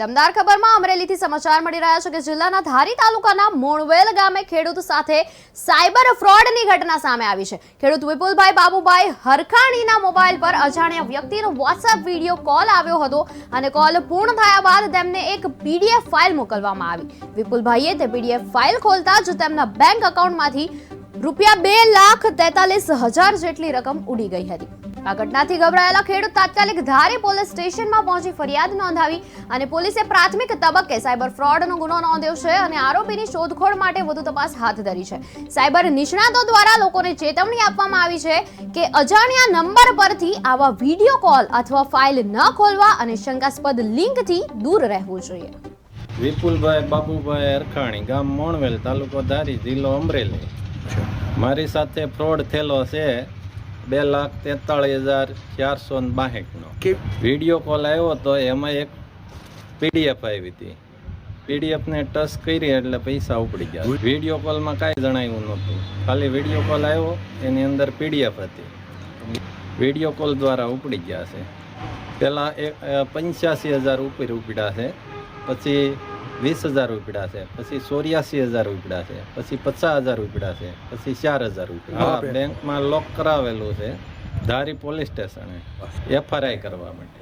દમદાર ખબરમાં અમરેલીથી સમાચાર મળી રહ્યા છે કે જિલ્લાના ધારી તાલુકાના મોણવેલ ગામે ખેડૂત સાથે સાયબર ફ્રોડની ઘટના સામે આવી છે. ખેડૂત વિપુલભાઈ બાબુભાઈ હરખાણીના મોબાઈલ પર અજાણ્યા વ્યક્તિનો વોટ્સએપ વીડિયો કોલ આવ્યો હતો અને કોલ પૂર્ણ થયા બાદ તેમને એક પીડીએફ ફાઇલ મોકલવામાં આવી. વિપુલભાઈએ તે પીડીએફ ફાઇલ ખોલતા જ તેમના બેંક એકાઉન્ટમાંથી રૂપિયા બે લાખ તેતાલીસ હજાર જેટલી રકમ ઉડી ગઈ હતી. આ ઘટનાથી ગભરાયેલા ખેડૂત તાત્કાલિક ધારી પોલીસ સ્ટેશનમાં પહોંચી ફરિયાદ નોંધાવી અને પોલીસે પ્રાથમિક તબક્કે સાયબર ફ્રોડનો ગુનો નોંધ્યો છે અને આરોપીની શોધખોળ માટે વધુ તપાસ હાથ ધરી છે. સાયબર નિષ્ણાતો દ્વારા લોકોને ચેતવણી આપવામાં આવી છે કે અજાણ્યા નંબર પરથી આવા વીડિયો કોલ અથવા ફાઇલ ન ખોલવા અને શંકાસ્પદ લિંકથી દૂર રહેવું જોઈએ. વિપુલભાઈ બાબુભાઈ અરખાણી ગામ મોણવેલ તાલુકો ધારી જિલ્લો અમરેલી. મારી સાથે ફ્રોડ થયેલો છે. બે લાખ તેતાળીસ હજાર ચારસો ને બાસઠનો. વીડિયો કોલ આવ્યો તો એમાં એક પીડીએફ આવી હતી. પીડીએફને ટચ કરી એટલે પૈસા ઉપડી ગયા. વીડિયો કોલમાં કાંઈ જણાવ્યું નહોતું. ખાલી વીડિયો કોલ આવ્યો એની અંદર પીડીએફ હતી. વીડિયો કોલ દ્વારા ઉપડી ગયા છે. પહેલાં એક પંચ્યાસી હજાર ઉપર ઉપડ્યા છે. પછી વીસ હજાર રૂપિયા છે પછી ચોર્યાસી હજાર રૂપિયા છે પછી પચાસ હજાર રૂપિયા છે પછી ચાર હજાર રૂપિયા બેંકમાં લોક કરાવેલું છે ધારી પોલીસ સ્ટેશને એફઆરઆઈ કરવા માટે.